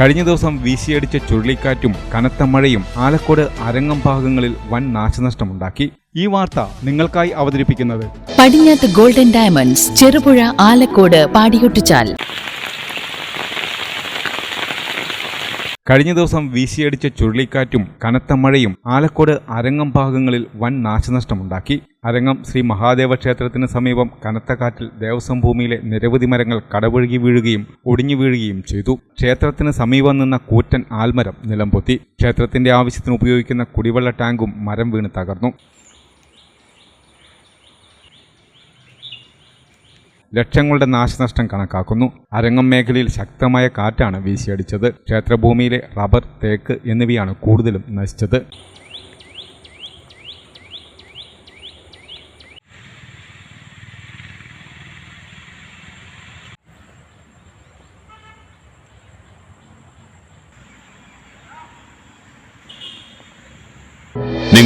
കഴിഞ്ഞ ദിവസം വീശിയടിച്ച ചുഴലിക്കാറ്റും കനത്ത മഴയും ആലക്കോട് അരങ്ങം ഭാഗങ്ങളിൽ വൻ നാശനഷ്ടമുണ്ടാക്കി. ഈ വാർത്ത നിങ്ങൾക്കായി അവതരിപ്പിക്കുന്നത്. Padinjath golden diamonds Cherupuzha Alakode Padiyotchal. കഴിഞ്ഞ ദിവസം വീശിയടിച്ച ചുഴലിക്കാറ്റും കനത്ത മഴയും ആലക്കോട് അരങ്ങം ഭാഗങ്ങളിൽ വൻ നാശനഷ്ടമുണ്ടാക്കി. അരങ്ങം ശ്രീ മഹാദേവ ക്ഷേത്രത്തിന് സമീപം കനത്ത കാറ്റിൽ ദേവസ്വം ഭൂമിയിലെ നിരവധി മരങ്ങൾ കടപുഴകി വീഴുകയും ഒടിഞ്ഞു വീഴുകയും ചെയ്തു. ക്ഷേത്രത്തിന് സമീപം നിന്ന കൂറ്റൻ ആൽമരം നിലംപൊത്തി ക്ഷേത്രത്തിന്റെ ആവശ്യത്തിന് ഉപയോഗിക്കുന്ന കുടിവെള്ള ടാങ്കും മരം വീണ് തകർന്നു. ലക്ഷങ്ങളുടെ നാശനഷ്ടം കണക്കാക്കുന്നു. അരങ്ങം മേഖലയിൽ ശക്തമായ കാറ്റാണ് വീശിയടിച്ചത്. ക്ഷേത്രഭൂമിയിലെ റബ്ബർ തേക്ക് എന്നിവയാണ് കൂടുതലും നശിച്ചത്.